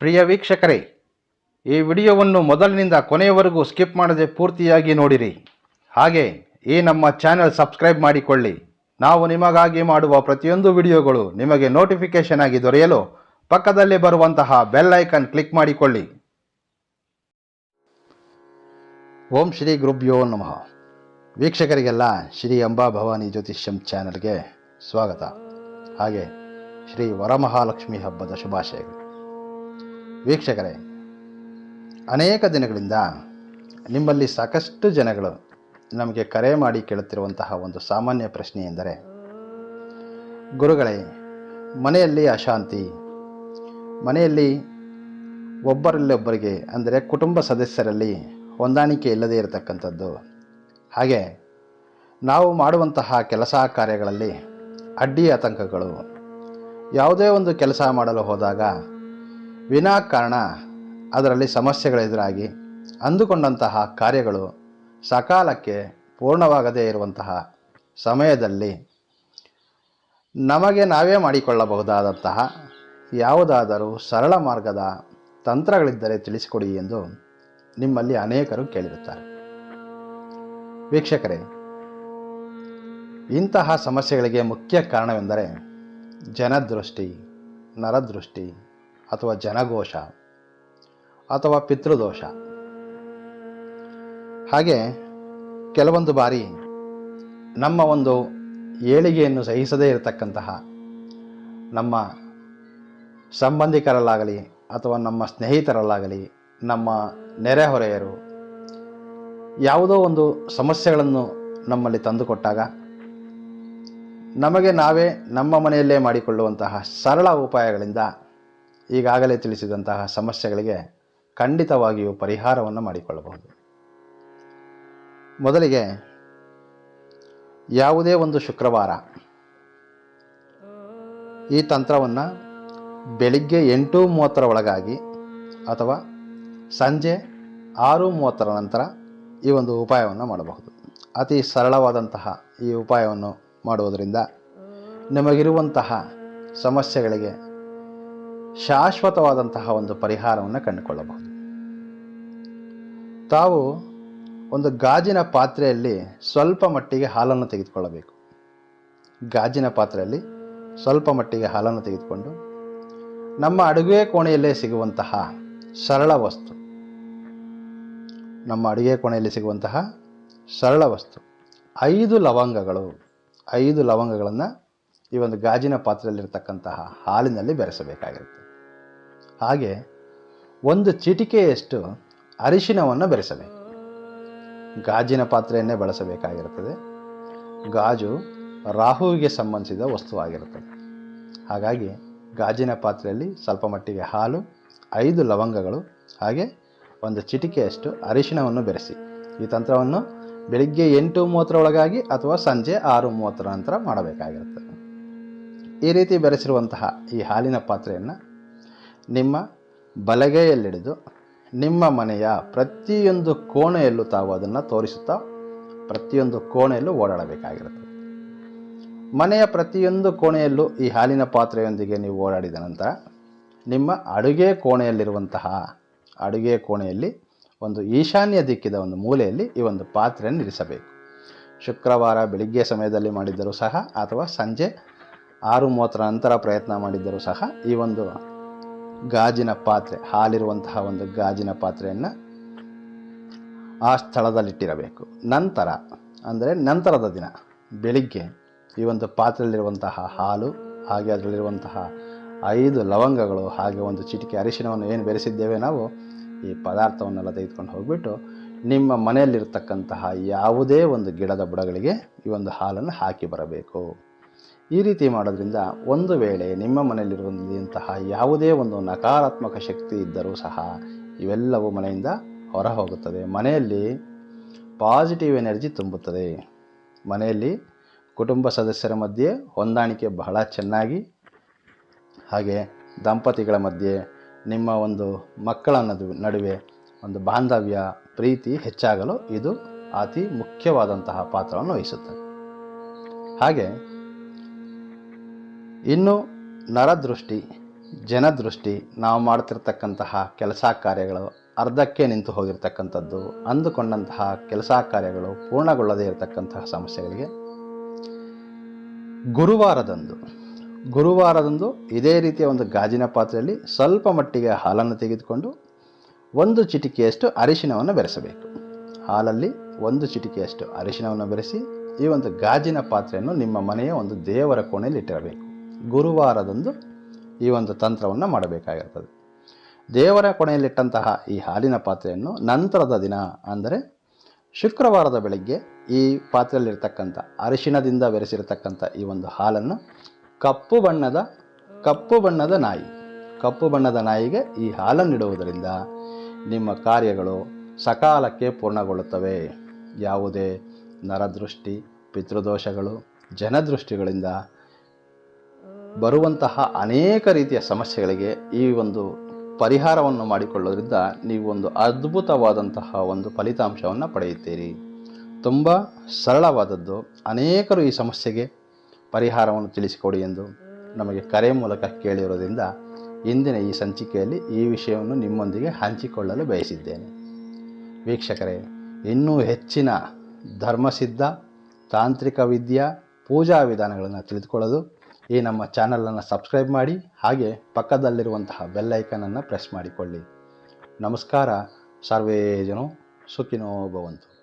ಪ್ರಿಯ ವೀಕ್ಷಕರೇ, ಈ ವಿಡಿಯೋವನ್ನು ಮೊದಲಿನಿಂದ ಕೊನೆಯವರೆಗೂ ಸ್ಕಿಪ್ ಮಾಡದೆ ಪೂರ್ತಿಯಾಗಿ ನೋಡಿರಿ. ಹಾಗೆ ಈ ನಮ್ಮ ಚಾನೆಲ್ ಸಬ್ಸ್ಕ್ರೈಬ್ ಮಾಡಿಕೊಳ್ಳಿ. ನಾವು ನಿಮಗಾಗಿ ಮಾಡುವ ಪ್ರತಿಯೊಂದು ವಿಡಿಯೋಗಳು ನಿಮಗೆ ನೋಟಿಫಿಕೇಶನ್ ಆಗಿ ದೊರೆಯಲು ಪಕ್ಕದಲ್ಲಿ ಬರುವಂತಹ ಬೆಲ್ ಐಕನ್ ಕ್ಲಿಕ್ ಮಾಡಿಕೊಳ್ಳಿ. ಓಂ ಶ್ರೀ ಗುರುಭ್ಯೋ ನಮಃ. ವೀಕ್ಷಕರಿಗೆಲ್ಲ ಶ್ರೀ ಅಂಬಾ ಭವಾನಿ ಜ್ಯೋತಿಷ್ಯಂ ಚಾನೆಲ್ಗೆ ಸ್ವಾಗತ. ಹಾಗೆ ಶ್ರೀ ವರಮಹಾಲಕ್ಷ್ಮಿ ಹಬ್ಬದ ಶುಭಾಶಯಗಳು. ವೀಕ್ಷಕರೇ, ಅನೇಕ ದಿನಗಳಿಂದ ನಿಮ್ಮಲ್ಲಿ ಸಾಕಷ್ಟು ಜನಗಳು ನಮಗೆ ಕರೆ ಮಾಡಿ ಕೇಳುತ್ತಿರುವಂತಹ ಒಂದು ಸಾಮಾನ್ಯ ಪ್ರಶ್ನೆ ಎಂದರೆ, ಗುರುಗಳೇ, ಮನೆಯಲ್ಲಿ ಅಶಾಂತಿ, ಮನೆಯಲ್ಲಿ ಒಬ್ಬರಲ್ಲಿ ಒಬ್ಬರಿಗೆ ಅಂದರೆ ಕುಟುಂಬ ಸದಸ್ಯರಲ್ಲಿ ಹೊಂದಾಣಿಕೆ ಇಲ್ಲದೇ ಇರತಕ್ಕಂಥದ್ದು. ಹಾಗೆ ನಾವು ಮಾಡುವಂತಹ ಕೆಲಸ ಕಾರ್ಯಗಳಲ್ಲಿ ಅಡ್ಡಿ ಆತಂಕಗಳು, ಯಾವುದೇ ಒಂದು ಕೆಲಸ ಮಾಡಲು ಹೋದಾಗ ವಿನಾಕಾರಣ ಅದರಲ್ಲಿ ಸಮಸ್ಯೆಗಳು ಎದುರಾಗಿ ಅಂದುಕೊಂಡಂತಹ ಕಾರ್ಯಗಳು ಸಕಾಲಕ್ಕೆ ಪೂರ್ಣವಾಗದೇ ಇರುವಂತಹ ಸಮಯದಲ್ಲಿ ನಮಗೆ ನಾವೇ ಮಾಡಿಕೊಳ್ಳಬಹುದಾದಂತಹ ಯಾವುದಾದರೂ ಸರಳ ಮಾರ್ಗದ ತಂತ್ರಗಳಿದ್ದರೆ ತಿಳಿಸಿಕೊಡಿ ಎಂದು ನಿಮ್ಮಲ್ಲಿ ಅನೇಕರು ಕೇಳಿರುತ್ತಾರೆ. ವೀಕ್ಷಕರೇ, ಇಂತಹ ಸಮಸ್ಯೆಗಳಿಗೆ ಮುಖ್ಯ ಕಾರಣವೆಂದರೆ ಜನದೃಷ್ಟಿ, ನರದೃಷ್ಟಿ ಅಥವಾ ಜನಘೋಷ ಅಥವಾ ಪಿತೃದೋಷ. ಹಾಗೆ ಕೆಲವೊಂದು ಬಾರಿ ನಮ್ಮ ಒಂದು ಏಳಿಗೆಯನ್ನು ಸಹಿಸದೇ ಇರತಕ್ಕಂತಹ ನಮ್ಮ ಸಂಬಂಧಿಕರಲ್ಲಾಗಲಿ ಅಥವಾ ನಮ್ಮ ಸ್ನೇಹಿತರಲ್ಲಾಗಲಿ, ನಮ್ಮ ನೆರೆಹೊರೆಯರು ಯಾವುದೋ ಒಂದು ಸಮಸ್ಯೆಗಳನ್ನು ನಮ್ಮಲ್ಲಿ ತಂದುಕೊಟ್ಟಾಗ ನಮಗೆ ನಾವೇ ನಮ್ಮ ಮನೆಯಲ್ಲೇ ಮಾಡಿಕೊಳ್ಳುವಂತಹ ಸರಳ ಉಪಾಯಗಳಿಂದ ಈಗಾಗಲೇ ತಿಳಿಸಿದಂತಹ ಸಮಸ್ಯೆಗಳಿಗೆ ಖಂಡಿತವಾಗಿಯೂ ಪರಿಹಾರವನ್ನು ಮಾಡಿಕೊಳ್ಳಬಹುದು. ಮೊದಲಿಗೆ, ಯಾವುದೇ ಒಂದು ಶುಕ್ರವಾರ ಈ ತಂತ್ರವನ್ನು ಬೆಳಿಗ್ಗೆ ಎಂಟು ಮೂವತ್ತರ ಒಳಗಾಗಿ ಅಥವಾ ಸಂಜೆ ಆರು ಮೂವತ್ತರ ನಂತರ ಈ ಒಂದು ಉಪಾಯವನ್ನು ಮಾಡಬಹುದು. ಅತಿ ಸರಳವಾದಂತಹ ಈ ಉಪಾಯವನ್ನು ಮಾಡುವುದರಿಂದ ನಿಮಗಿರುವಂತಹ ಸಮಸ್ಯೆಗಳಿಗೆ ಶಾಶ್ವತವಾದಂತಹ ಒಂದು ಪರಿಹಾರವನ್ನು ಕಂಡುಕೊಳ್ಳಬಹುದು. ತಾವು ಒಂದು ಗಾಜಿನ ಪಾತ್ರೆಯಲ್ಲಿ ಸ್ವಲ್ಪ ಮಟ್ಟಿಗೆ ಹಾಲನ್ನು ತೆಗೆದುಕೊಳ್ಳಬೇಕು. ಗಾಜಿನ ಪಾತ್ರೆಯಲ್ಲಿ ಸ್ವಲ್ಪ ಮಟ್ಟಿಗೆ ಹಾಲನ್ನು ತೆಗೆದುಕೊಂಡು ನಮ್ಮ ಅಡುಗೆ ಕೋಣೆಯಲ್ಲೇ ಸಿಗುವಂತಹ ಸರಳ ವಸ್ತು. ನಮ್ಮ ಅಡುಗೆ ಕೋಣೆಯಲ್ಲಿ ಸಿಗುವಂತಹ ಸರಳ ವಸ್ತು. ಐದು ಲವಂಗಗಳು, ಐದು ಲವಂಗಗಳನ್ನು ಈ ಒಂದು ಗಾಜಿನ ಪಾತ್ರೆಯಲ್ಲಿರ್ತಕ್ಕಂತಹ ಹಾಲಿನಲ್ಲಿ ಬೆರೆಸಬೇಕಾಗಿರುತ್ತೆ. ಹಾಗೆ ಒಂದು ಚಿಟಿಕೆಯಷ್ಟು ಅರಿಶಿನವನ್ನು ಬೆರೆಸಬೇಕು. ಗಾಜಿನ ಪಾತ್ರೆಯನ್ನೇ ಬಳಸಬೇಕಾಗಿರುತ್ತದೆ. ಗಾಜು ರಾಹುವಿಗೆ ಸಂಬಂಧಿಸಿದ ವಸ್ತುವಾಗಿರುತ್ತದೆ. ಹಾಗಾಗಿ ಗಾಜಿನ ಪಾತ್ರೆಯಲ್ಲಿ ಸ್ವಲ್ಪ ಮಟ್ಟಿಗೆ ಹಾಲು, ಐದು ಲವಂಗಗಳು, ಹಾಗೆ ಒಂದು ಚಿಟಿಕೆಯಷ್ಟು ಅರಿಶಿಣವನ್ನು ಬೆರೆಸಿ. ಈ ತಂತ್ರವನ್ನು ಬೆಳಿಗ್ಗೆ ಎಂಟು ಮೂವತ್ತರ ಒಳಗಾಗಿ ಅಥವಾ ಸಂಜೆ ಆರು ಮೂವತ್ತರ ನಂತರ ಮಾಡಬೇಕಾಗಿರುತ್ತದೆ. ಈ ರೀತಿ ಬೆರೆಸಿರುವಂತಹ ಈ ಹಾಲಿನ ಪಾತ್ರೆಯನ್ನು ನಿಮ್ಮ ಬಲಗೈಯಲ್ಲಿಡಿದು ನಿಮ್ಮ ಮನೆಯ ಪ್ರತಿಯೊಂದು ಕೋಣೆಯಲ್ಲೂ ತಾವು ಅದನ್ನು ತೋರಿಸುತ್ತಾ ಪ್ರತಿಯೊಂದು ಕೋಣೆಯಲ್ಲೂ ಓಡಾಡಬೇಕಾಗಿರುತ್ತದೆ ಮನೆಯ ಪ್ರತಿಯೊಂದು ಕೋಣೆಯಲ್ಲೂ ಈ ಹಾಲಿನ ಪಾತ್ರೆಯೊಂದಿಗೆ ನೀವು ಓಡಾಡಿದ ನಂತರ ನಿಮ್ಮ ಅಡುಗೆ ಕೋಣೆಯಲ್ಲಿರುವಂತಹ ಅಡುಗೆ ಕೋಣೆಯಲ್ಲಿ ಒಂದು ಈಶಾನ್ಯ ದಿಕ್ಕಿದ ಒಂದು ಮೂಲೆಯಲ್ಲಿ ಈ ಒಂದು ಪಾತ್ರೆಯನ್ನು ಇರಿಸಬೇಕು. ಶುಕ್ರವಾರ ಬೆಳಿಗ್ಗೆ ಸಮಯದಲ್ಲಿ ಮಾಡಿದ್ದರೂ ಸಹ ಅಥವಾ ಸಂಜೆ ಆರು ಮೂವತ್ತರ ನಂತರ ಪ್ರಯತ್ನ ಮಾಡಿದ್ದರೂ ಸಹ ಈ ಒಂದು ಗಾಜಿನ ಪಾತ್ರೆ, ಹಾಲಿರುವಂತಹ ಒಂದು ಗಾಜಿನ ಪಾತ್ರೆಯನ್ನು ಆ ಸ್ಥಳದಲ್ಲಿಟ್ಟಿರಬೇಕು. ನಂತರ, ಅಂದರೆ ನಂತರದ ದಿನ, ಬೆಳಿಗ್ಗೆ ಈ ಒಂದು ಪಾತ್ರೆಯಲ್ಲಿರುವಂತಹ ಹಾಲು, ಹಾಗೆ ಅದರಲ್ಲಿರುವಂತಹ ಐದು ಲವಂಗಗಳು, ಹಾಗೆ ಒಂದು ಚಿಟಿಕೆ ಅರಿಶಿನವನ್ನು ಏನು ಬೆರೆಸಿದ್ದೇವೆ ನಾವು, ಈ ಪದಾರ್ಥವನ್ನೆಲ್ಲ ತೆಗೆದುಕೊಂಡು ಹೋಗಿಬಿಟ್ಟು ನಿಮ್ಮ ಮನೆಯಲ್ಲಿರ್ತಕ್ಕಂತಹ ಯಾವುದೇ ಒಂದು ಗಿಡದ ಬುಡಗಳಿಗೆ ಈ ಒಂದು ಹಾಲನ್ನು ಹಾಕಿ ಬರಬೇಕು. ಈ ರೀತಿ ಮಾಡೋದ್ರಿಂದ ಒಂದು ವೇಳೆ ನಿಮ್ಮ ಮನೆಯಲ್ಲಿರುವಂತಹ ಯಾವುದೇ ಒಂದು ನಕಾರಾತ್ಮಕ ಶಕ್ತಿ ಇದ್ದರೂ ಸಹ ಇವೆಲ್ಲವೂ ಮನೆಯಿಂದ ಹೊರ ಹೋಗುತ್ತದೆ ಮನೆಯಲ್ಲಿ ಪಾಸಿಟಿವ್ ಎನರ್ಜಿ ತುಂಬುತ್ತದೆ. ಮನೆಯಲ್ಲಿ ಕುಟುಂಬ ಸದಸ್ಯರ ಮಧ್ಯೆ ಹೊಂದಾಣಿಕೆ ಬಹಳ ಚೆನ್ನಾಗಿ, ಹಾಗೆ ದಂಪತಿಗಳ ಮಧ್ಯೆ ನಿಮ್ಮ ಒಂದು ಮಕ್ಕಳ ನಡುವೆ ಒಂದು ಬಾಂಧವ್ಯ ಪ್ರೀತಿ ಹೆಚ್ಚಾಗಲು ಇದು ಅತಿ ಮುಖ್ಯವಾದಂತಹ ಪಾತ್ರವನ್ನು ವಹಿಸುತ್ತದೆ. ಹಾಗೆ ಇನ್ನು ನರದೃಷ್ಟಿ, ಜನದೃಷ್ಟಿ, ನಾವು ಮಾಡ್ತಿರ್ತಕ್ಕಂತಹ ಕೆಲಸ ಕಾರ್ಯಗಳು ಅರ್ಧಕ್ಕೆ ನಿಂತು ಹೋಗಿರ್ತಕ್ಕಂಥದ್ದು ಅಂದುಕೊಂಡಂತಹ ಕೆಲಸ ಕಾರ್ಯಗಳು ಪೂರ್ಣಗೊಳ್ಳದೇ ಇರತಕ್ಕಂತಹ ಸಮಸ್ಯೆಗಳಿಗೆ ಗುರುವಾರದಂದು. ಗುರುವಾರದಂದು ಇದೇ ರೀತಿಯ ಒಂದು ಗಾಜಿನ ಪಾತ್ರೆಯಲ್ಲಿ ಸ್ವಲ್ಪ ಮಟ್ಟಿಗೆ ಹಾಲನ್ನು ತೆಗೆದುಕೊಂಡು ಒಂದು ಚಿಟಿಕೆಯಷ್ಟು ಅರಿಶಿನವನ್ನು ಬೆರೆಸಬೇಕು. ಹಾಲಲ್ಲಿ ಒಂದು ಚಿಟಿಕೆಯಷ್ಟು ಅರಿಶಿನವನ್ನು ಬೆರೆಸಿ ಈ ಒಂದು ಗಾಜಿನ ಪಾತ್ರೆಯನ್ನು ನಿಮ್ಮ ಮನೆಯ ಒಂದು ದೇವರ ಕೋಣೆಯಲ್ಲಿ ಇಟ್ಟಿರಬೇಕು. ಗುರುವಾರದಂದು ಈ ಒಂದು ತಂತ್ರವನ್ನು ಮಾಡಬೇಕಾಗಿರ್ತದೆ. ದೇವರ ಕೊನೆಯಲ್ಲಿಟ್ಟಂತಹ ಈ ಹಾಲಿನ ಪಾತ್ರೆಯನ್ನು ನಂತರದ ದಿನ, ಅಂದರೆ ಶುಕ್ರವಾರದ ಬೆಳಗ್ಗೆ ಈ ಪಾತ್ರೆಯಲ್ಲಿರ್ತಕ್ಕಂಥ ಅರಿಶಿಣದಿಂದ ಬೆರೆಸಿರತಕ್ಕಂಥ ಈ ಒಂದು ಹಾಲನ್ನು ಕಪ್ಪು ಬಣ್ಣದ ಕಪ್ಪು ಬಣ್ಣದ ನಾಯಿ, ಕಪ್ಪು ಬಣ್ಣದ ನಾಯಿಗೆ ಈ ಹಾಲನ್ನಿಡುವುದರಿಂದ ನಿಮ್ಮ ಕಾರ್ಯಗಳು ಸಕಾಲಕ್ಕೆ ಪೂರ್ಣಗೊಳ್ಳುತ್ತವೆ. ಯಾವುದೇ ನರದೃಷ್ಟಿ, ಪಿತೃದೋಷಗಳು, ಜನದೃಷ್ಟಿಗಳಿಂದ ಬರುವಂತಹ ಅನೇಕ ರೀತಿಯ ಸಮಸ್ಯೆಗಳಿಗೆ ಈ ಒಂದು ಪರಿಹಾರವನ್ನು ಮಾಡಿಕೊಳ್ಳೋದ್ರಿಂದ ನೀವು ಒಂದು ಅದ್ಭುತವಾದಂತಹ ಒಂದು ಫಲಿತಾಂಶವನ್ನು ಪಡೆಯುತ್ತೀರಿ. ತುಂಬ ಸರಳವಾದದ್ದು. ಅನೇಕರು ಈ ಸಮಸ್ಯೆಗೆ ಪರಿಹಾರವನ್ನು ತಿಳಿಸಿಕೊಡಿ ಎಂದು ನಮಗೆ ಕರೆ ಮೂಲಕ ಕೇಳಿರೋದ್ರಿಂದ ಇಂದಿನ ಈ ಸಂಚಿಕೆಯಲ್ಲಿ ಈ ವಿಷಯವನ್ನು ನಿಮ್ಮೊಂದಿಗೆ ಹಂಚಿಕೊಳ್ಳಲು ಬಯಸಿದ್ದೇನೆ. ವೀಕ್ಷಕರೇ, ಇನ್ನೂ ಹೆಚ್ಚಿನ ಧರ್ಮಸಿದ್ಧ ತಾಂತ್ರಿಕ ವಿದ್ಯಾ, ಪೂಜಾ ವಿಧಾನಗಳನ್ನು ತಿಳಿದುಕೊಳ್ಳಲು ಈ ನಮ್ಮ ಚಾನಲನ್ನು ಸಬ್ಸ್ಕ್ರೈಬ್ ಮಾಡಿ ಹಾಗೆ ಪಕ್ಕದಲ್ಲಿರುವಂತಹ ಬೆಲ್ಲೈಕನನ್ನು ಪ್ರೆಸ್ ಮಾಡಿಕೊಳ್ಳಿ. ನಮಸ್ಕಾರ. ಸರ್ವೇ ಜನೋ ಸುಖಿನೋ ಭವಂತು.